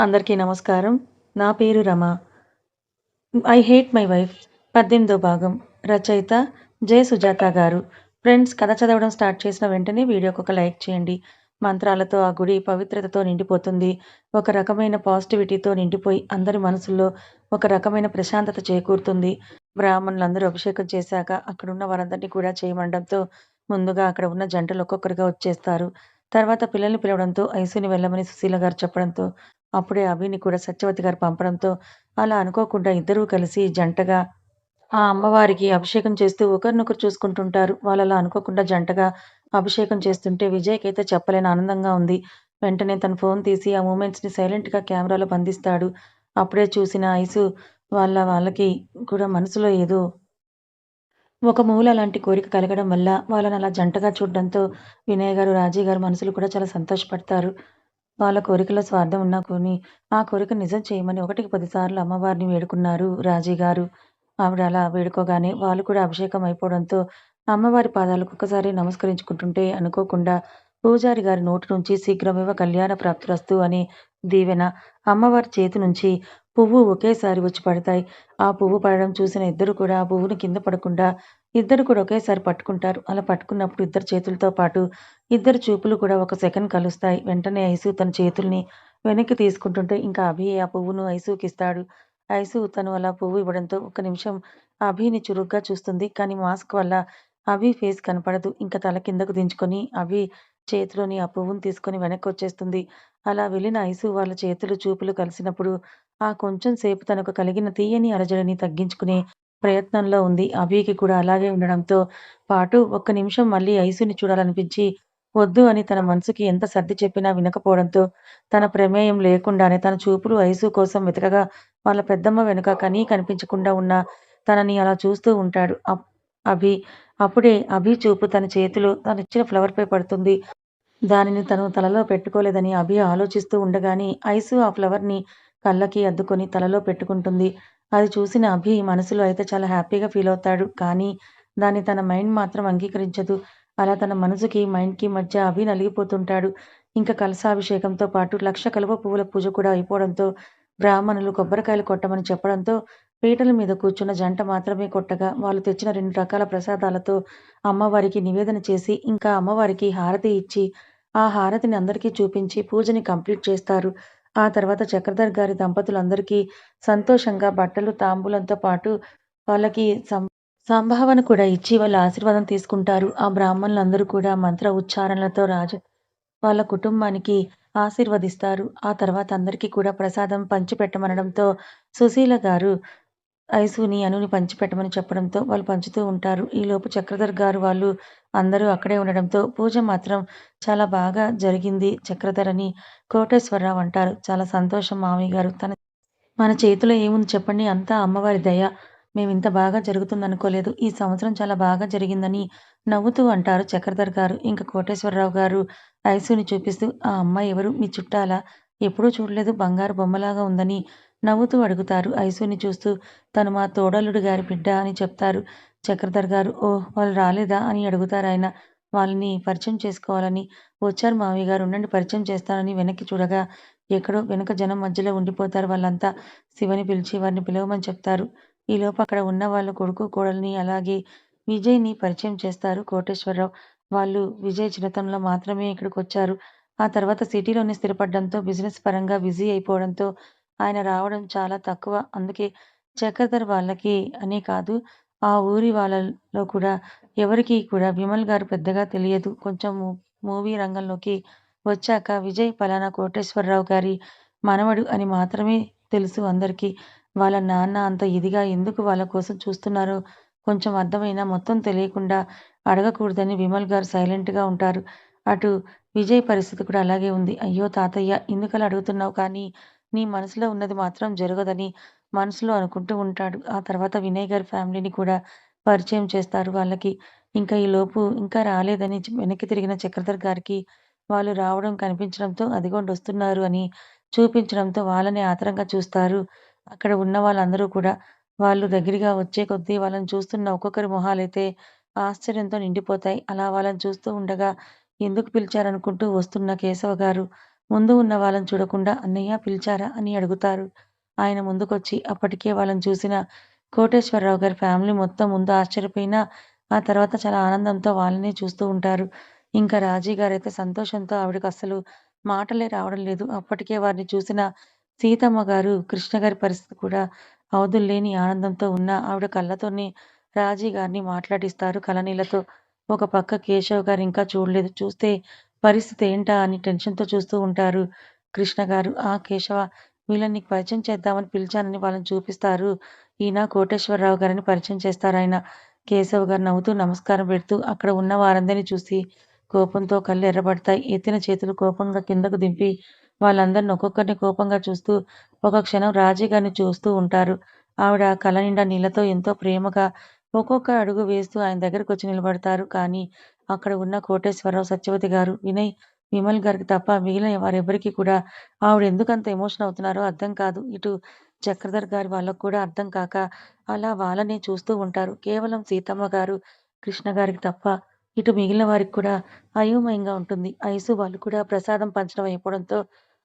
అందరికీ నమస్కారం. నా పేరు Rama. 'I hate my wife' పద్దెనిమిదో భాగం. రచయిత జయ సుజాత గారు. ఫ్రెండ్స్ కథ చదవడం స్టార్ట్ చేసిన వెంటనే వీడియోకొక లైక్ చేయండి. మంత్రాలతో ఆ గుడి పవిత్రతతో నిండిపోతుంది. ఒక రకమైన పాజిటివిటీతో నిండిపోయి అందరి మనసుల్లో ఒక రకమైన ప్రశాంతత చేకూరుతుంది. బ్రాహ్మణులందరూ అభిషేకం చేశాక అక్కడున్న వారందరినీ కూడా చేయమండంతో ముందుగా అక్కడ ఉన్న జంటలు ఒక్కొక్కరుగా వచ్చేస్తారు. తర్వాత పిల్లల్ని పిలవడంతో ఐసీని వెళ్ళమని సుశీల గారు చెప్పడంతో అప్పుడే అవిని కూడా సత్యవతి గారు పంపడంతో అలా అనుకోకుండా ఇద్దరూ కలిసి జంటగా ఆ అమ్మవారికి అభిషేకం చేస్తూ ఒకరినొకరు చూసుకుంటుంటారు. వాళ్ళలా అనుకోకుండా జంటగా అభిషేకం చేస్తుంటే విజయ్‌కైతే చెప్పలేని ఆనందంగా ఉంది. వెంటనే తను ఫోన్ తీసి ఆ మూమెంట్స్‌ని సైలెంట్‌గా కెమెరాలో బంధిస్తాడు. అప్పుడే చూసిన ఐసు వాళ్ళ వాళ్ళకి కూడా మనసులో ఏదో ఒక మూల లాంటి కోరిక కలగడం వల్ల వాళ్ళని అలా జంటగా చూడడంతో వినయ్ గారు, రాజీ గారు మనసులు కూడా చాలా సంతోషపడతారు. వాళ్ళ కోరికలో స్వార్థం ఉన్నా కొని ఆ కోరిక నిజం చేయమని ఒకటికి పదిసార్లు అమ్మవారిని వేడుకున్నారు రాజీ గారు. ఆవిడ అలా వేడుకోగానే వాళ్ళు కూడా అభిషేకం అయిపోవడంతో అమ్మవారి పాదాలకు ఒక్కసారి నమస్కరించుకుంటుంటే అనుకోకుండా పూజారి గారి నోటి నుంచి శీఘ్రమేవ కళ్యాణ ప్రాప్తిరస్తు అని దీవెన అమ్మవారి చేతి నుంచి పువ్వు ఒకేసారి వచ్చి పడతాయి. ఆ పువ్వు పడడం చూసిన ఇద్దరు కూడా ఆ పువ్వుని కింద పడకుండా ఇద్దరు కూడా ఒకేసారి పట్టుకుంటారు. అలా పట్టుకున్నప్పుడు ఇద్దరు చేతులతో పాటు ఇద్దరు చూపులు కూడా ఒక సెకండ్ కలుస్తాయి. వెంటనే ఐసు తన చేతుల్ని వెనక్కి తీసుకుంటుంటే ఇంకా అభి ఆ పువ్వును ఐసుకిస్తాడు. ఐసు తను అలా పువ్వు ఇవ్వడంతో ఒక నిమిషం అభిని చురుగ్గా చూస్తుంది. కానీ మాస్క్ వల్ల అభి ఫేస్ కనపడదు. ఇంకా తల కిందకు దించుకొని అభి చేతిలోని ఆ పువ్వును తీసుకొని వెనక్కి వచ్చేస్తుంది అలా వెళ్ళిన ఐసు వాళ్ళ చేతులు, చూపులు కలిసినప్పుడు ఆ కొంచెం సేపు తనకు కలిగిన తీయని అలజడిని తగ్గించుకునే ప్రయత్నంలో ఉంది. అభికి కూడా అలాగే ఉండడంతో పాటు ఒక్క నిమిషం మళ్ళీ ఐసుని చూడాలనిపించి వద్దు అని తన మనసుకి ఎంత సర్ది చెప్పినా వినకపోవడంతో తన ప్రమేయం లేకుండానే తన చూపులు ఐసు కోసం వెతకగా వాళ్ళ పెద్దమ్మ వెనుక కనీ కనిపించకుండా ఉన్న తనని అలా చూస్తూ ఉంటాడు అభి. అప్పుడే అభి చూపు తన చేతిలో తనిచ్చిన ఫ్లవర్‌పై పడుతుంది. దానిని తను తలలో పెట్టుకోలేదని అభి ఆలోచిస్తూ ఉండగానే ఐసు ఆ ఫ్లవర్‌ని కళ్ళకి అద్దుకొని తలలో పెట్టుకుంటుంది. అది చూసిన అభి మనసులో అయితే చాలా హ్యాపీగా ఫీల్ అవుతాడు కానీ దాన్ని తన మైండ్ మాత్రం అంగీకరించదు. అలా తన మనసుకి, మైండ్‌కి మధ్య అభి నలిగిపోతుంటాడు. ఇంకా కలశాభిషేకంతో పాటు లక్ష కలువ పువ్వుల పూజ కూడా అయిపోవడంతో బ్రాహ్మణులు కొబ్బరికాయలు కొట్టమని చెప్పడంతో పీటల మీద కూర్చున్న జంట మాత్రమే కొట్టగా వాళ్ళు తెచ్చిన రెండు రకాల ప్రసాదాలతో అమ్మవారికి నివేదన చేసి ఇంకా అమ్మవారికి హారతి ఇచ్చి ఆ హారతిని అందరికీ చూపించి పూజని కంప్లీట్ చేస్తారు. ఆ తర్వాత చక్రధర్ గారి దంపతులందరికీ సంతోషంగా బట్టలు, తాంబూలంతో పాటు వాళ్ళకి సం సంభావన కూడా ఇచ్చి వాళ్ళ ఆశీర్వాదం తీసుకుంటారు. ఆ బ్రాహ్మణులందరూ కూడా మంత్ర ఉచ్చారణలతో రాజ వాళ్ళ కుటుంబానికి ఆశీర్వదిస్తారు. ఆ తర్వాత అందరికీ కూడా ప్రసాదం పంచిపెట్టమనడంతో సుశీల గారు ఐసుని, అనుని పంచిపెట్టమని చెప్పడంతో వాళ్ళు పంచుతూ ఉంటారు. ఈలోపు చక్రధర్ గారు వాళ్ళు అందరూ అక్కడే ఉండడంతో పూజ మాత్రం చాలా బాగా జరిగింది చక్రధర్ అని కోటేశ్వరరావు అంటారు. చాలా సంతోషం మామయ్య గారు. తన మన చేతిలో ఏముంది చెప్పండి అంతా అమ్మవారి దయ. మేము ఇంత బాగా జరుగుతుందనుకోలేదు. ఈ సంవత్సరం చాలా బాగా జరిగిందని నవ్వుతూ అంటారు చక్రధర్ గారు. ఇంకా కోటేశ్వరరావు గారు ఐసుని చూపిస్తూ ఆ అమ్మాయి ఎవరు? మీ చుట్టాలా? ఎప్పుడూ చూడలేదు బంగారు బొమ్మలాగా ఉందని నవ్వుతూ అడుగుతారు ఐసుని చూస్తూ. తను మా తోడల్లుడు గారి బిడ్డ అని చెప్తారు చక్రధర్ గారు. ఓహ్! వాళ్ళు రాలేదా? అని అడుగుతారు ఆయన వాళ్ళని పరిచయం చేసుకోవాలని వచ్చారు మావయ్య గారు ఉండండి పరిచయం చేస్తానని వెనక్కి చూడగా ఎక్కడో వెనక జనం మధ్యలో ఉండిపోతారు వాళ్ళంతా. శివని పిలిచి వారిని పిలవమని చెప్తారు. ఈలోపు అక్కడ ఉన్న వాళ్ళ కొడుకు, కోడల్ని అలాగే విజయ్‌ని పరిచయం చేస్తారు కోటేశ్వరరావు. వాళ్ళు విజయ్ చిన్నతనంలో మాత్రమే ఇక్కడికి వచ్చారు ఆ తర్వాత సిటీలోనే స్థిరపడడంతో బిజినెస్ పరంగా బిజీ అయిపోవడంతో ఆయన రావడం చాలా తక్కువ. అందుకే చక్రధర్ వాళ్ళకి అనే కాదు ఆ ఊరి వాళ్ళలో కూడా ఎవరికీ కూడా విమల్ గారు పెద్దగా తెలియదు. కొంచెం మూవీ రంగంలోకి వచ్చాక విజయ్ పలానా కోటేశ్వరరావు గారి మనవడు అని మాత్రమే తెలుసు అందరికీ. వాళ్ళ నాన్న అంత ఇదిగా ఎందుకు వాళ్ళ కోసం చూస్తున్నారో కొంచెం అర్థమైనా మొత్తం తెలియకుండా అడగకూడదని విమల్ గారు సైలెంట్‌గా ఉంటారు. అటు విజయ్ పరిస్థితి కూడా అలాగే ఉంది. అయ్యో తాతయ్య ఎందుకలా అడుగుతున్నావు కానీ నీ మనసులో ఉన్నది మాత్రం జరగదని మనసులో అనుకుంటూ ఉంటాడు. ఆ తర్వాత వినయ్ గారి ఫ్యామిలీని కూడా పరిచయం చేస్తారు వాళ్ళకి. ఇంకా ఈ లోపు ఇంకా రాలేదని వెనక్కి తిరిగిన చక్రధర్ గారికి వాళ్ళు రావడం కనిపించడంతో అదిగోండి వస్తున్నారు అని చూపించడంతో వాళ్ళని ఆత్రంగా చూస్తారు అక్కడ ఉన్న వాళ్ళందరూ కూడా. వాళ్ళు దగ్గరగా వచ్చే కొద్దీ వాళ్ళని చూస్తున్న ఒక్కొక్కరి మొహాలైతే ఆశ్చర్యంతో నిండిపోతాయి. అలా వాళ్ళని చూస్తూ ఉండగా ఎందుకు పిలిచారనుకుంటూ వస్తున్న కేశవ గారు ముందు ఉన్న వాళ్ళని చూడకుండా అన్నయ్య పిలిచారా అని అడుగుతారు. ఆయన ముందుకొచ్చి అప్పటికే వాళ్ళని చూసిన కోటేశ్వరరావు గారి ఫ్యామిలీ మొత్తం ముందు ఆశ్చర్యపోయినా ఆ తర్వాత చాలా ఆనందంతో వాళ్ళనే చూస్తూ ఉంటారు. ఇంకా రాజీ గారైతే సంతోషంతో ఆవిడకి అస్సలు మాటలే రావడం లేదు. అప్పటికే వారిని చూసిన సీతమ్మ గారు, కృష్ణ గారి పరిస్థితి కూడా అవధుల్లేని ఆనందంతో ఉన్న ఆవిడ కళ్ళతోనే రాజీ గారిని మాట్లాడిస్తారు కలనీలతో ఒక పక్క కేశవ్ గారు ఇంకా చూడలేదు. చూస్తే పరిస్థితి ఏంటా అని టెన్షన్‌తో చూస్తూ ఉంటారు కృష్ణ గారు. ఆ! కేశవ వీళ్ళని నీకు పరిచయం చేద్దామని పిలిచానని వాళ్ళని చూపిస్తారు. ఈయన కోటేశ్వరరావు గారిని పరిచయం చేస్తారు ఆయన కేశవ్ గారు నవ్వుతూ నమస్కారం పెడుతూ అక్కడ ఉన్న వారందరిని చూసి కోపంతో కళ్ళు ఎర్రబడతాయి. ఎత్తిన చేతులు కోపంగా కిందకు దింపి వాళ్ళందరిని ఒక్కొక్కరిని కోపంగా చూస్తూ ఒక క్షణం రాజీ గారిని చూస్తూ ఉంటారు. ఆవిడ కళ్ళ నిండా నీళ్ళతో ఎంతో ప్రేమగా ఒక్కొక్క అడుగు వేస్తూ ఆయన దగ్గరకొచ్చి నిలబడతారు. కానీ అక్కడ ఉన్న కోటేశ్వరరావు, సత్యవతి గారు, వినయ్, విమల్ గారికి తప్ప మిగిలిన వారెవరికి కూడా ఆవిడ ఎందుకంత ఎమోషన్ అవుతున్నారో అర్థం కాదు. ఇటు చక్రధర్ గారి వాళ్ళకు కూడా అర్థం కాక అలా వాళ్ళని చూస్తూ ఉంటారు. కేవలం సీతమ్మ గారు, కృష్ణ గారికి తప్ప ఇటు మిగిలిన వారికి కూడా అయోమయంగా ఉంటుంది. ఐసు వాళ్ళు కూడా ప్రసాదం పంచడం అయిపోవడంతో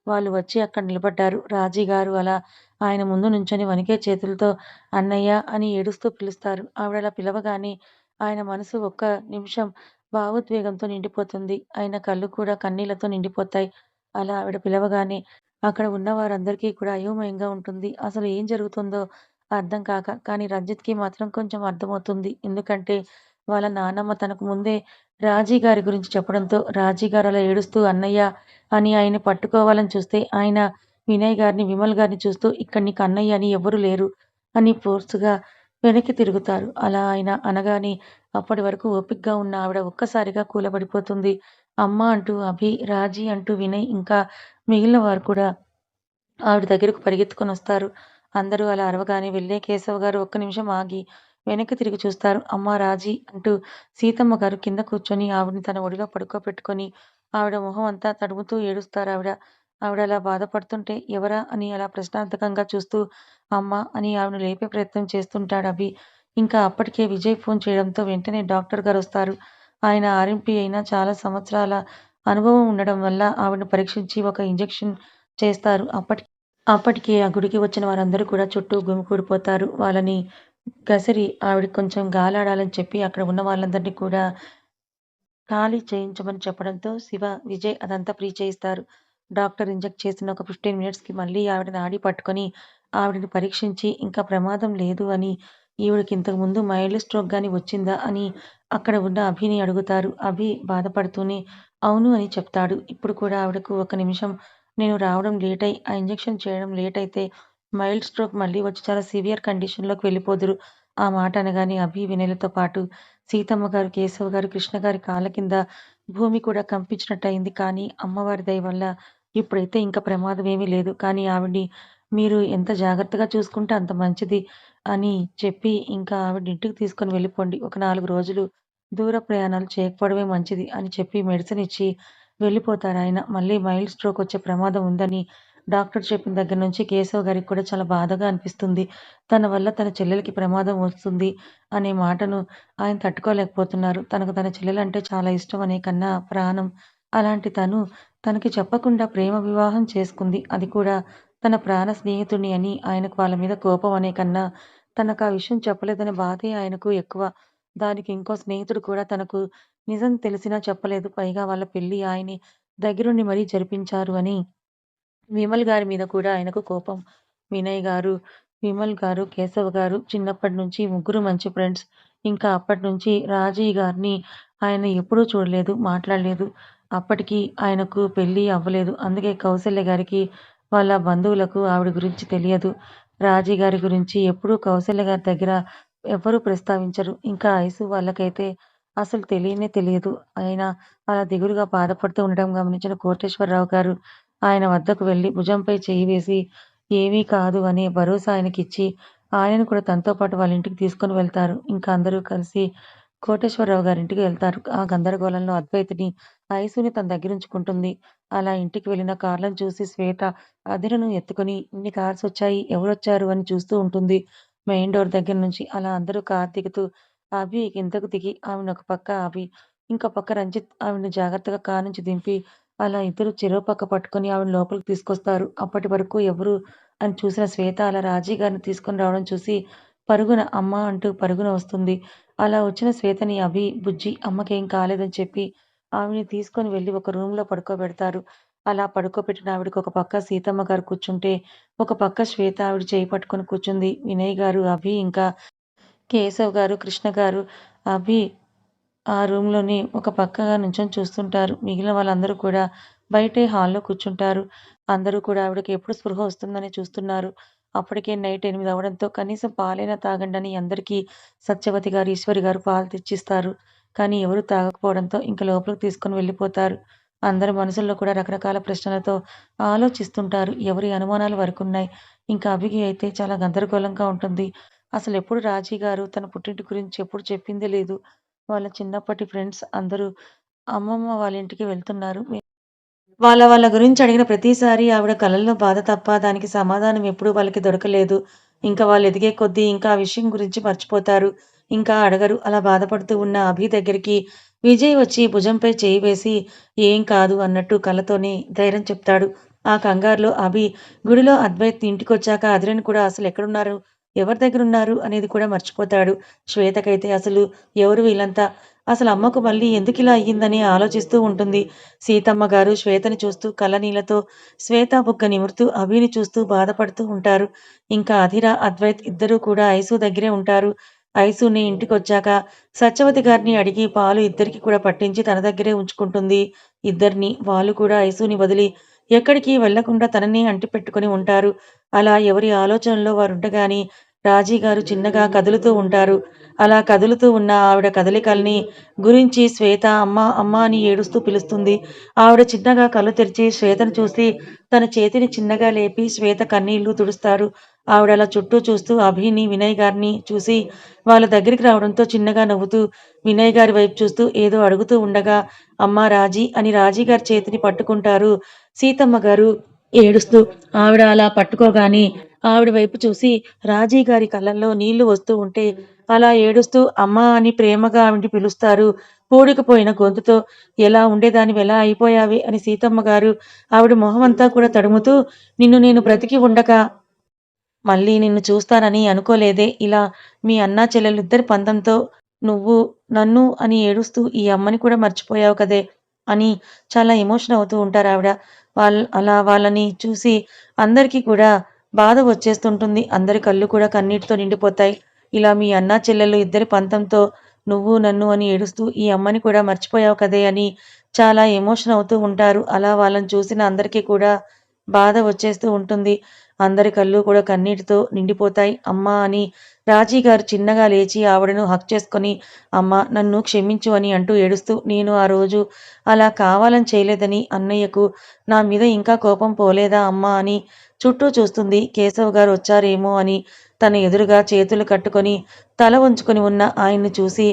వాళ్ళు వచ్చి అక్కడ నిలబడ్డారు. రాజీ గారు అలా ఆయన ముందు నుంచొని వణికే చేతులతో అన్నయ్య అని ఏడుస్తూ పిలుస్తారు. ఆవిడలా పిలవగానే ఆయన మనసు ఒక్క నిమిషం భావోద్వేగంతో నిండిపోతుంది. ఆయన కళ్ళు కూడా కన్నీళ్ళతో నిండిపోతాయి. అలా ఆవిడ పిలవగానే అక్కడ ఉన్న వారందరికీ కూడా అయోమయంగా ఉంటుంది. అసలు ఏం జరుగుతుందో అర్థం కాక. కానీ రంజిత్‌కి మాత్రం కొంచెం అర్థమవుతుంది. ఎందుకంటే వాళ్ళ నాన్నమ్మ తనకు ముందే రాజీ గారి గురించి చెప్పడంతో రాజీ గారు అలా ఏడుస్తూ అన్నయ్య అని ఆయన్ని పట్టుకోవాలని చూస్తే ఆయన వినయ్ గారిని, విమల్ గారిని చూస్తూ ఇక్కడ నీకు అన్నయ్య అని ఎవ్వరూ లేరు అని ఫోర్స్‌గా వెనక్కి తిరుగుతారు. అలా ఆయన అనగానే అప్పటి వరకు ఓపిక్గా ఉన్న ఆవిడ ఒక్కసారిగా కూలబడిపోతుంది. అమ్మ అంటూ అభి, రాజీ అంటూ వినయ్ ఇంకా మిగిలిన వారు కూడా ఆవిడ దగ్గరకు పరిగెత్తుకొనొస్తారు. అందరూ అలా అరవగానే వెళ్ళే కేశవ్ గారు ఒక్క నిమిషం ఆగి వెనక్కి తిరిగి చూస్తారు. అమ్మ రాజీ అంటూ సీతమ్మ గారు కింద కూర్చొని ఆవిడని తన ఒడిలో పడుకోబెట్టుకొని ఆవిడ మొహం అంతా తడుముతూ ఏడుస్తారు ఆవిడ ఆవిడ అలా బాధపడుతుంటే ఎవరా అని అలా ప్రశ్నార్థకంగా చూస్తూ అమ్మా అని ఆవిడ లేపే ప్రయత్నం చేస్తుంటాడు అభి. ఇంకా అప్పటికే విజయ్ ఫోన్ చేయడంతో వెంటనే డాక్టర్ గారు వస్తారు ఆయన ఆర్ఎంపీ అయినా చాలా సంవత్సరాల అనుభవం ఉండడం వల్ల ఆవిడని పరీక్షించి ఒక ఇంజెక్షన్ చేస్తారు. అప్పటి అప్పటికే ఆ గుడికి వచ్చిన వారందరూ కూడా చుట్టూ గుమికూడిపోతారు. వాళ్ళని గసరి ఆవిడ కొంచెం గాలాడాలని చెప్పి అక్కడ ఉన్న వాళ్ళందరినీ కూడా ఖాళీ చేయించమని చెప్పడంతో శివ, విజయ్ అదంతా ఫ్రీ చేయిస్తారు. డాక్టర్ ఇంజెక్ట్ చేసిన ఒక 15 మినిట్స్‌కి మళ్ళీ ఆవిడ నాడి పట్టుకొని ఆవిడని పరీక్షించి ఇంకా ప్రమాదం లేదు అని, ఈవిడకి ఇంతకు ముందు మైల్డ్ స్ట్రోక్ గాని వచ్చిందా అని అక్కడ ఉన్న అభిని అడుగుతారు. అభి బాధపడుతూనే అవును అని చెప్తాడు. ఇప్పుడు కూడా ఆవిడకు ఒక నిమిషం నేను రావడం లేటై, ఆ ఇంజెక్షన్ చేయడం లేట్ అయితే మైల్డ్ స్ట్రోక్ మళ్ళీ వచ్చి చాలా సివియర్ కండిషన్‌లోకి వెళ్ళిపోదురు. ఆ మాట అనగానే అభి, వినయలతో పాటు సీతమ్మ గారు, కేశవ్ గారు, కృష్ణ గారి కాళ్ళ కింద భూమి కూడా కంపించినట్టయింది. కానీ అమ్మవారి దయ వల్ల ఇప్పుడైతే ఇంక ప్రమాదం ఏమీ లేదు. కానీ ఆవిడ్ని మీరు ఎంత జాగ్రత్తగా చూసుకుంటే అంత మంచిది అని చెప్పి ఇంకా ఆవిడ ఇంటికి తీసుకొని వెళ్ళిపోండి. ఒక 4 రోజులు దూర ప్రయాణాలు చేయకపోవడమే మంచిది అని చెప్పి మెడిసిన్ ఇచ్చి వెళ్ళిపోతారాయన. మళ్ళీ మైల్డ్ స్ట్రోక్ వచ్చే ప్రమాదం ఉందని డాక్టర్ చెప్పిన దగ్గర నుంచి కేశవ్ గారికి కూడా చాలా బాధగా అనిపిస్తుంది. తన వల్ల తన చెల్లెలికి ప్రమాదం వస్తుంది అనే మాటను ఆయన తట్టుకోలేకపోతున్నారు. తనకు తన చెల్లెలంటే చాలా ఇష్టం అనే కన్నా ప్రాణం. అలాంటి తను తనకి చెప్పకుండా ప్రేమ వివాహం చేసుకుంది. అది కూడా తన ప్రాణ స్నేహితుడిని అని ఆయనకు వాళ్ళ మీద కోపం అనే కన్నా తనకు ఆ విషయం చెప్పలేదనే బాధే ఆయనకు ఎక్కువ. దానికి ఇంకో స్నేహితుడు కూడా తనకు నిజం తెలిసినా చెప్పలేదు. పైగా వాళ్ళ పెళ్ళి ఆయన్ని దగ్గరుండి మరీ జరిపించారు అని విమల్ గారి మీద కూడా ఆయనకు కోపం. వినయ్ గారు, విమల్ గారు, కేశవ్ గారు చిన్నప్పటి నుంచి ముగ్గురు మంచి ఫ్రెండ్స్. ఇంకా అప్పటి నుంచి రాజీ గారిని ఆయన ఎప్పుడూ చూడలేదు, మాట్లాడలేదు. అప్పటికి ఆయనకు పెళ్ళి అవ్వలేదు. అందుకే కౌసల్య గారికి, వాళ్ళ బంధువులకు ఆవిడ గురించి తెలియదు. రాజీ గారి గురించి ఎప్పుడూ కౌశల్య గారి దగ్గర ఎవరూ ప్రస్తావించరు. ఇంకా ఐసు వాళ్ళకైతే అసలు తెలియనే తెలియదు. ఆయన అలా దిగులుగా బాధపడుతూ ఉండడం గమనించిన కోటేశ్వరరావు గారు ఆయన వద్దకు వెళ్ళి భుజంపై చేయి వేసి ఏమీ కాదు అనే భరోసా ఆయనకిచ్చి ఆయనను కూడా తనతో పాటు వాళ్ళ ఇంటికి తీసుకొని వెళ్తారు. ఇంకా అందరూ కలిసి కోటేశ్వరరావు గారింటికి వెళ్తారు. ఆ గందరగోళంలో అద్వైతిని, ఐసుని తన దగ్గరుంచుకుంటుంది. అలా ఇంటికి వెళ్ళిన కార్లను చూసి శ్వేత అదిరను ఎత్తుకొని ఇన్ని కార్స్ వచ్చాయి, ఎవరొచ్చారు అని చూస్తూ ఉంటుంది. మెయిన్ డోర్ దగ్గర నుంచి. అలా అందరూ కారు దిగుతూ అభి కిందకు దిగి ఆమెను ఒక పక్క అభి, ఇంకో పక్క రంజిత్ ఆమెను జాగ్రత్తగా కారు నుంచి దింపి అలా ఇద్దరు చెరో పక్క పట్టుకొని ఆవిడని లోపలికి తీసుకొస్తారు. అప్పటి వరకు ఎవరు అని చూసిన శ్వేత అలా రాజీ గారిని తీసుకొని రావడం చూసి పరుగున అమ్మా అంటూ పరుగున వస్తుంది. అలా వచ్చిన శ్వేతని అభి, బుజ్జి అమ్మకేం కాలేదని చెప్పి ఆమెని తీసుకొని వెళ్ళి ఒక రూమ్‌లో పడుకోబెడతారు. అలా పడుకోబెట్టిన ఆవిడకి ఒక పక్క సీతమ్మ గారు కూర్చుంటే, ఒక పక్క శ్వేత ఆవిడ చేయి పట్టుకొని కూర్చుంది. వినయ్ గారు, అభి ఇంకా కేశవ్ గారు, కృష్ణ గారు, అభి ఆ రూమ్‌లోని ఒక పక్కగా నుంచొని చూస్తుంటారు. మిగిలిన వాళ్ళందరూ కూడా బయటే హాల్‌లో కూర్చుంటారు. అందరూ కూడా ఆవిడకి ఎప్పుడు స్పృహ వస్తుందని చూస్తున్నారు. అప్పటికే నైట్ ఎనిమిది అవడంతో కనీసం పాలైనా అని అందరికీ సత్యవతి గారు, ఈశ్వరి గారు పాలు తెచ్చిస్తారు. కానీ ఎవరు తాగకపోవడంతో ఇంక లోపలికి తీసుకొని వెళ్ళిపోతారు. అందరి మనసుల్లో కూడా రకరకాల ప్రశ్నలతో ఆలోచిస్తుంటారు. ఎవరి అనుమానాలు వరకున్నాయి ఇంకా అభిగి అయితే చాలా గందరగోళంగా ఉంటుంది. అసలు ఎప్పుడు రాజీ గారు తన పుట్టింటి గురించి ఎప్పుడు చెప్పిందే లేదు. వాళ్ళ చిన్నప్పటి ఫ్రెండ్స్ అందరూ అమ్మమ్మ వాళ్ళ ఇంటికి వెళ్తున్నారు. వాళ్ళ వాళ్ళ గురించి అడిగిన ప్రతిసారి ఆవిడ కళల్లో బాధ తప్ప దానికి సమాధానం ఎప్పుడూ వాళ్ళకి దొరకలేదు. ఇంకా వాళ్ళు ఎదిగే కొద్దీ ఇంకా ఆ విషయం గురించి మర్చిపోతారు. ఇంకా అడగరు. అలా బాధపడుతూ ఉన్న అభి దగ్గరికి విజయ్ వచ్చి భుజంపై చేయి వేసి ఏం కాదు అన్నట్టు కళ్ళతోనే ధైర్యం చెప్తాడు. ఆ కంగారులో అభి గుడిలో అద్వైత్ ఇంటికొచ్చాక అదిరని కూడా అసలు ఎక్కడున్నారు? ఎవరి దగ్గర ఉన్నారు అనేది కూడా మర్చిపోతాడు. శ్వేతకైతే అసలు ఎవరు వీళ్ళంతా? అసలు అమ్మకు మళ్ళీ ఎందుకు ఇలా అయ్యిందని ఆలోచిస్తూ ఉంటుంది. సీతమ్మ గారు శ్వేతని చూస్తూ కళ్ళనీళ్ళతో శ్వేత బుగ్గ నిమురుతూ అభిని చూస్తూ బాధపడుతూ ఉంటారు. ఇంకా అధిర, అద్వైత్ ఇద్దరూ కూడా ఐసు దగ్గరే ఉంటారు. ఐసుని ఇంటికొచ్చాక సత్యవతి గారిని అడిగి పాలు ఇద్దరికి కూడా పట్టించి తన దగ్గరే ఉంచుకుంటుంది ఇద్దరిని. వాళ్ళు కూడా ఐసుని వదిలి ఎక్కడికి వెళ్ళకుండా తననే అంటిపెట్టుకుని ఉంటారు. అలా ఎవరి ఆలోచనలో వారుండగాని రాజీ గారు చిన్నగా కదులుతూ ఉంటారు. అలా కదులుతూ ఉన్న ఆవిడ కదలికల్ని గురించి శ్వేత అమ్మా! అమ్మ అని ఏడుస్తూ పిలుస్తుంది. ఆవిడ చిన్నగా కళ్ళు తెరిచి శ్వేతను చూసి తన చేతిని చిన్నగా లేపి శ్వేత కన్నీళ్ళు తుడుస్తారు. ఆవిడ అలా చుట్టూ చూస్తూ అభిని, వినయ్ గారిని చూసి వాళ్ళ దగ్గరికి రావడంతో చిన్నగా నవ్వుతూ వినయ్ గారి వైపు చూస్తూ ఏదో అడుగుతూ ఉండగా అమ్మ రాజీ అని రాజీ గారి చేతిని పట్టుకుంటారు సీతమ్మ గారు ఏడుస్తూ. ఆవిడ అలా పట్టుకోగానే ఆవిడ వైపు చూసి రాజీ గారి కళ్ళల్లో నీళ్ళు వస్తూ ఉంటే అలా ఏడుస్తూ అమ్మా అని ప్రేమగా ఆవిడ పిలుస్తారు. పూడికపోయిన గొంతుతో ఎలా ఉండేదానివి ఎలా అయిపోయావే అని సీతమ్మ గారు ఆవిడ మొహమంతా కూడా తడుముతూ నిన్ను నేను బ్రతికి ఉండగా మళ్ళీ నిన్ను చూస్తానని అనుకోలేదే. ఇలా మీ అన్నా చెల్లెలిద్దరి పందంతో నువ్వు నన్ను అని ఏడుస్తూ ఈ అమ్మని కూడా మర్చిపోయావు కదే అని చాలా ఎమోషన్ అవుతూ ఉంటారు ఆవిడ వాళ్ళ అలా వాళ్ళని చూసి అందరికీ కూడా బాధ వచ్చేస్తుంటుంది. అందరి కళ్ళు కూడా కన్నీటితో నిండిపోతాయి. ఇలా మీ అన్నా చెల్లెళ్ళు ఇద్దరి పంతంతో నువ్వు నన్ను అని ఏడుస్తూ ఈ అమ్మని కూడా మర్చిపోయావు కదే అని చాలా ఎమోషన్ అవుతూ ఉంటారు. అలా వాళ్ళని చూసిన అందరికీ కూడా బాధ వచ్చేస్తూ ఉంటుంది. అందరి కళ్ళు కూడా కన్నీటితో నిండిపోతాయి. అమ్మా! అని రాజీ గారు చిన్నగా లేచి ఆవిడను హక్ చేసుకొని అమ్మ నన్ను క్షమించు అని అంటూ ఏడుస్తూ నేను ఆ రోజు అలా కావాలని చేయలేదని అన్నయ్యకు నా మీద ఇంకా కోపం పోలేదా అమ్మా! అని చుట్టూ చూస్తుంది. కేశవ్ గారు వచ్చారేమో అని తన ఎదురుగా చేతులు కట్టుకొని తల వంచుకొని ఉన్న ఆయన్ని చూసి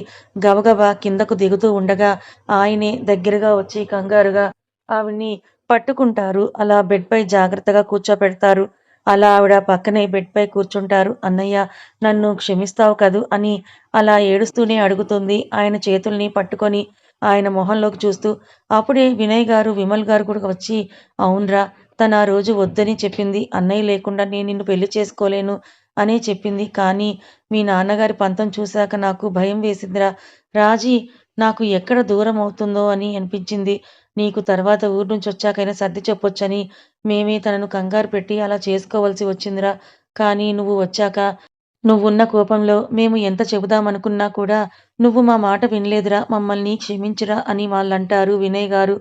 గబగబా కిందకు దిగుతూ ఉండగా ఆయనే దగ్గరగా వచ్చి కంగారుగా ఆవిడ్ని పట్టుకుంటారు. అలా బెడ్‌పై జాగ్రత్తగా కూర్చోపెడతారు. అలా ఆవిడ పక్కనే బెడ్‌పై కూర్చుంటారు. అన్నయ్య నన్ను క్షమిస్తావు కదూ అని అలా ఏడుస్తూనే అడుగుతుంది. ఆయన చేతుల్ని పట్టుకొని ఆయన మొహంలోకి చూస్తూ. అప్పుడే వినయ్ గారు, విమల్ గారు కూడా వచ్చి అవునురా! తను ఆ రోజు వద్దని చెప్పింది. అన్నయ్య లేకుండా నేను నిన్ను పెళ్ళి చేసుకోలేను అనే చెప్పింది. కానీ మీ నాన్నగారి పంతం చూశాక నాకు భయం వేసిందిరా! రాజీ నాకు ఎక్కడ దూరం అవుతుందో అని అనిపించింది. నీకు తర్వాత ఊరు నుంచి వచ్చాకైనా సర్ది చెప్పొచ్చని మేమే తనను కంగారు పెట్టి అలా చేసుకోవలసి వచ్చిందిరా! కానీ నువ్వు వచ్చాక నువ్వున్న కోపంలో మేము ఎంత చెబుదామనుకున్నా కూడా నువ్వు మా మాట వినలేదురా! మమ్మల్ని క్షమించురా అని వాళ్ళంటారు వినయ్ గారు.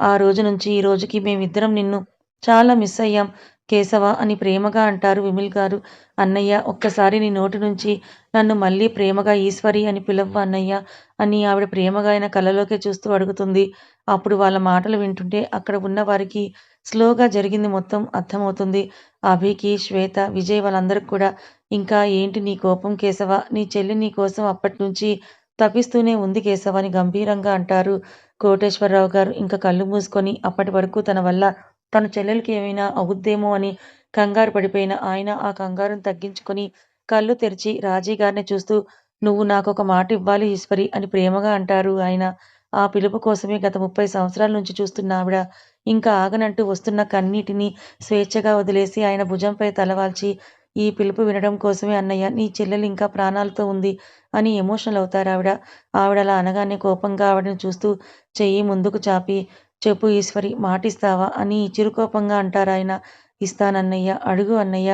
ఆ రోజు నుంచి ఈ రోజుకి మేమిద్దరం నిన్ను చాలా మిస్ అయ్యాం కేశవ అని ప్రేమగా అంటారు విమిల్ గారు. అన్నయ్య ఒక్కసారి నీ నోటి నుంచి నన్ను మళ్ళీ ప్రేమగా ఈశ్వరి అని పిలవ్వ అన్నయ్య అని ఆవిడ ప్రేమగా ఆయన కళ్ళలోకి చూస్తూ అడుగుతుంది. అప్పుడు వాళ్ళ మాటలు వింటుంటే అక్కడ ఉన్న వారికి స్లోగా జరిగింది మొత్తం అర్థమవుతుంది. అభికి, శ్వేత, విజయ్ వాళ్ళందరికి కూడా ఇంకా ఏంటి నీ కోపం కేశవ? నీ చెల్లి నీ కోసం అప్పట్నుంచి తపిస్తూనే ఉంది కేశవ అని గంభీరంగా అంటారు కోటేశ్వరరావు గారు. ఇంకా కళ్ళు మూసుకొని అప్పటి వరకు తన వల్ల తన చెల్లెలకి ఏమైనా అవుద్దేమో అని కంగారు పడిపోయిన ఆయన ఆ కంగారును తగ్గించుకొని కళ్ళు తెరిచి రాజీ గారిని చూస్తూ నువ్వు నాకు ఒక మాట ఇవ్వాలి ఈశ్వరి అని ప్రేమగా అంటారు ఆయన. ఆ పిలుపు కోసమే గత ముప్పై సంవత్సరాల నుంచి చూస్తున్న ఆవిడ ఇంకా ఆగనంటూ వస్తున్న కన్నీటిని స్వేచ్ఛగా వదిలేసి ఆయన భుజంపై తలవాల్చి ఈ పిలుపు వినడం కోసమే అన్నయ్య నీ చెల్లెలు ఇంకా ప్రాణాలతో ఉంది అని ఎమోషనల్ అవుతారు ఆవిడ ఆవిడ అలా అనగానే కోపంగా ఆవిడని చూస్తూ చెయ్యి ముందుకు చాపి చెప్పు ఈశ్వరి మాటిస్తావా అని చిరుకోపంగా అంటారు ఆయన ఇస్తానన్నయ్య అడుగు అన్నయ్య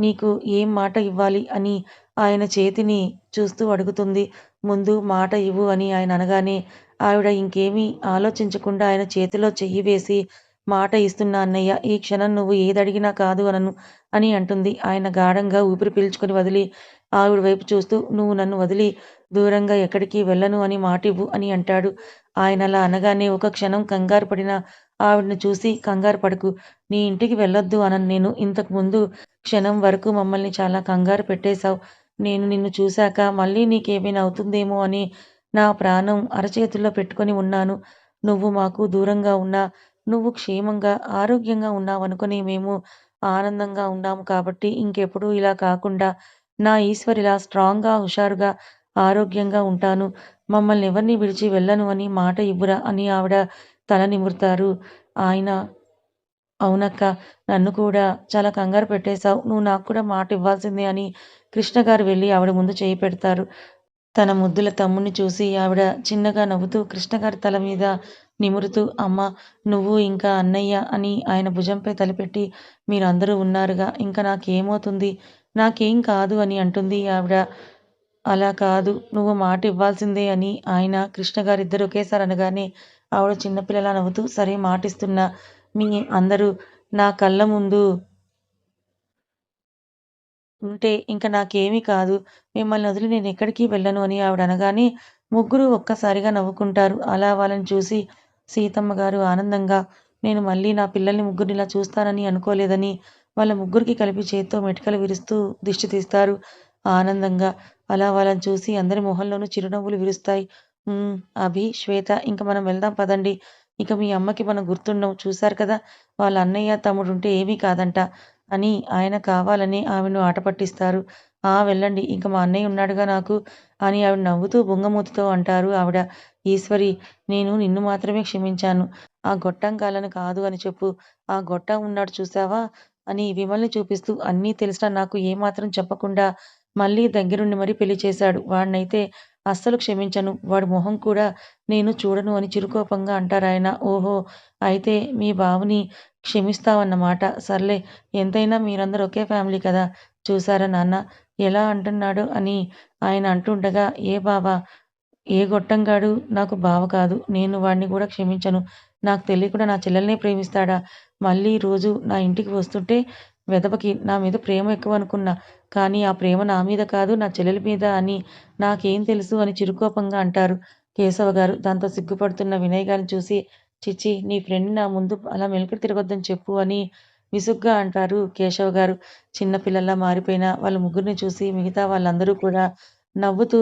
నీకు ఏం మాట ఇవ్వాలి అని ఆయన చేతిని చూస్తూ అడుగుతుంది. ముందు మాట ఇవ్వు అని ఆయన అనగానే ఆవిడ ఇంకేమీ ఆలోచించకుండా ఆయన చేతిలో చెయ్యి వేసి మాట ఇస్తున్నా అన్నయ్య ఈ క్షణం నువ్వు ఏదడిగినా కాదు అనను అని అంటుంది. ఆయన గాఢంగా ఊపిరి పీల్చుకొని వదిలి ఆవిడ వైపు చూస్తూ నువ్వు నన్ను వదిలి దూరంగా ఎక్కడికి వెళ్ళను అని మాటివ్వు అని అంటాడు. ఆయన అలా అనగానే ఒక క్షణం కంగారు పడిన ఆవిడని చూసి కంగారు పడకు నీ ఇంటికి వెళ్ళొద్దు అనను నేను ఇంతకు ముందు క్షణం వరకు మమ్మల్ని చాలా కంగారు పెట్టేశావు. నేను నిన్ను చూశాక మళ్ళీ నీకేమైనా అవుతుందేమో అని నా ప్రాణం అరచేతుల్లో పెట్టుకొని ఉన్నాను. నువ్వు మాకు దూరంగా ఉన్నా నువ్వు క్షేమంగా ఆరోగ్యంగా ఉన్నావనుకుని మేము ఆనందంగా ఉన్నాము కాబట్టి ఇంకెప్పుడు ఇలా కాకుండా నా ఈశ్వరిలా స్ట్రాంగ్గా హుషారుగా ఆరోగ్యంగా ఉంటాను. మమ్మల్ని ఎవరిని విడిచి వెళ్ళను అని మాట ఇవ్వురా అని ఆవిడ తల నిమురుతారు. ఆయన అవునక్క నన్ను కూడా చాలా కంగారు పెట్టేశావు. నువ్వు నాకు కూడా మాట ఇవ్వాల్సిందే అని కృష్ణ గారు వెళ్ళి ఆవిడ ముందు చేయి పెడతారు. తన ముద్దుల తమ్ముడిని చూసి ఆవిడ చిన్నగా నవ్వుతూ కృష్ణగారి తల మీద నిమురుతూ అమ్మ నువ్వు ఇంకా అన్నయ్య అని ఆయన భుజంపై తలపెట్టి మీరందరూ ఉన్నారుగా ఇంకా నాకేమవుతుంది? నాకేం కాదు అని అంటుంది ఆవిడ. అలా కాదు నువ్వు మాట ఇవ్వాల్సిందే అని ఆయన కృష్ణగారిద్దరు ఒకేసారి అనగానే ఆవిడ చిన్నపిల్లలా నవ్వుతూ సరే మాటిస్తున్నా మీ అందరూ నా కళ్ళ ముందు ఉంటే ఇంకా నాకేమీ కాదు. మిమ్మల్ని వదిలి నేను ఎక్కడికి వెళ్ళను అని ఆవిడ అనగానే ముగ్గురు ఒక్కసారిగా నవ్వుకుంటారు. అలా వాళ్ళని చూసి సీతమ్మ గారు ఆనందంగా నేను మళ్ళీ నా పిల్లల్ని ముగ్గురిని ఇలా చూస్తానని అనుకోలేదని వాళ్ళ ముగ్గురికి కలిపి చేత్తో మెటికలు విరుస్తూ దిష్టి తీస్తారు. ఆనందంగా అలా వాళ్ళని చూసి అందరి మొహంలోనూ చిరునవ్వులు విరుస్తాయి. అభి, శ్వేత ఇంక మనం వెళ్దాం పదండి. ఇక మీ అమ్మకి మనం గుర్తుండం. చూశారు కదా! వాళ్ళ అన్నయ్య, తమ్ముడు ఉంటే ఏమీ కాదంట. అని ఆయన కావాలని ఆమెను ఆట పట్టిస్తారు. ఆ! వెళ్ళండి. ఇంక మా అన్నయ్య ఉన్నాడుగా నాకు అని ఆవిడ నవ్వుతూ బొంగమూతితో అంటారు ఆవిడ. ఈశ్వరి నేను నిన్ను మాత్రమే క్షమించాను. ఆ గొట్టం కాలను కాదు అని చెప్పు. ఆ గొట్టం ఉన్నాడు చూశావా? అని విమల్ని చూపిస్తూ అన్నీ తెలిసినా నాకు ఏమాత్రం చెప్పకుండా మళ్ళీ దగ్గరుండి మరీ పెళ్ళి చేశాడు. వాడినైతే అస్సలు క్షమించను. వాడి మొహం కూడా నేను చూడను అని చిరుకోపంగా అంటారాయన. ఓహో! అయితే మీ బావని క్షమిస్తావన్నమాట. సర్లే ఎంతైనా మీరందరూ ఒకే ఫ్యామిలీ కదా! చూశారా నాన్న ఎలా అంటున్నాడు అని ఆయన అంటుండగా ఏ బావ ఏ గొట్టంగాడు నాకు బావ కాదు. నేను వాడిని కూడా క్షమించను. నాకు తెలియకుండా నా చెల్లెల్నే ప్రేమిస్తాడా? మళ్ళీ రోజు నా ఇంటికి వస్తుంటే వెదవకి నా మీద ప్రేమ ఎక్కువ అనుకున్నా. కానీ ఆ ప్రేమ నా మీద కాదు నా చెల్లెల మీద అని నాకేం తెలుసు అని చిరుకోపంగా అంటారు కేశవ గారు. దాంతో సిగ్గుపడుతున్న వినయ్ గారిని చూసి చిచ్చి నీ ఫ్రెండ్ నా ముందు అలా మెలికలు తిరగొద్దని చెప్పు అని విసుగ్గా అంటారు కేశవ్ గారు. చిన్న పిల్లల్లా మారిపోయిన వాళ్ళ ముగ్గురిని చూసి మిగతా వాళ్ళందరూ కూడా నవ్వుతూ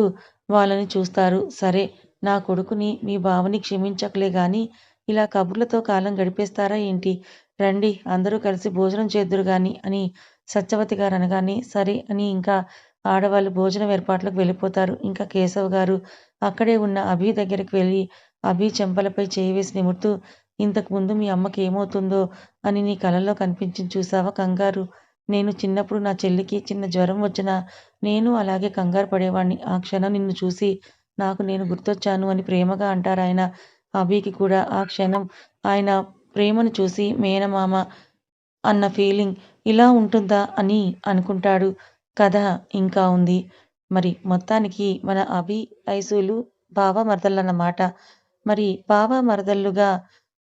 వాళ్ళని చూస్తారు. సరే నా కొడుకుని మీ బావని క్షమించకలే గాని ఇలా కబుర్లతో కాలం గడిపేస్తారా ఏంటి? రండి అందరూ కలిసి భోజనం చేద్దురు గాని అని సత్యవతి గారు అనగానే సరే అని ఇంకా ఆడవాళ్ళు భోజనం ఏర్పాట్లకు వెళ్ళిపోతారు. ఇంకా కేశవ్ గారు అక్కడే ఉన్న అభి దగ్గరికి వెళ్ళి అభి చెంపలపై చేయి వేసి నిమురుతూ ఇంతకుముందు మీ అమ్మకి ఏమవుతుందో అని నీ కలలో కనిపించింది చూసావా కంగారు. నేను చిన్నప్పుడు నా చెల్లికి చిన్న జ్వరం వచ్చినా నేను అలాగే కంగారు పడేవాణ్ణి. ఆ క్షణం నిన్ను చూసి నాకు నేను గుర్తొచ్చాను అని ప్రేమగా అంటారు ఆయన అభికి కూడా ఆ క్షణం ఆయన ప్రేమను చూసి మేనమామ అన్న ఫీలింగ్ ఇలా ఉంటుందా అని అనుకుంటాడు. కథ ఇంకా ఉంది. మరి మొత్తానికి మన అభి, ఐసులు బావ-మరదళ్ళన్నమాట. మరి బావ-మరదళ్ళుగా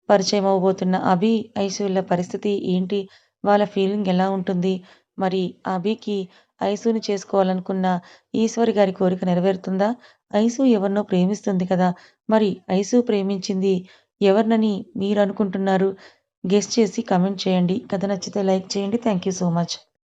పరిచయం అవబోతున్న అభి, ఐసుల పరిస్థితి ఏంటి? వాళ్ళ ఫీలింగ్ ఎలా ఉంటుంది? మరి అభికి ఐసుని చేసుకోవాలనుకున్న ఈశ్వరి గారి కోరిక నెరవేరుతుందా? ఐసు ఎవరినో ప్రేమిస్తుంది కదా! మరి ఐసు ప్రేమించింది ఎవరినని మీరు అనుకుంటున్నారు? గెస్ట్ చేసి కమెంట్ చేయండి. కథ నచ్చితే లైక్ చేయండి. Thank you so much.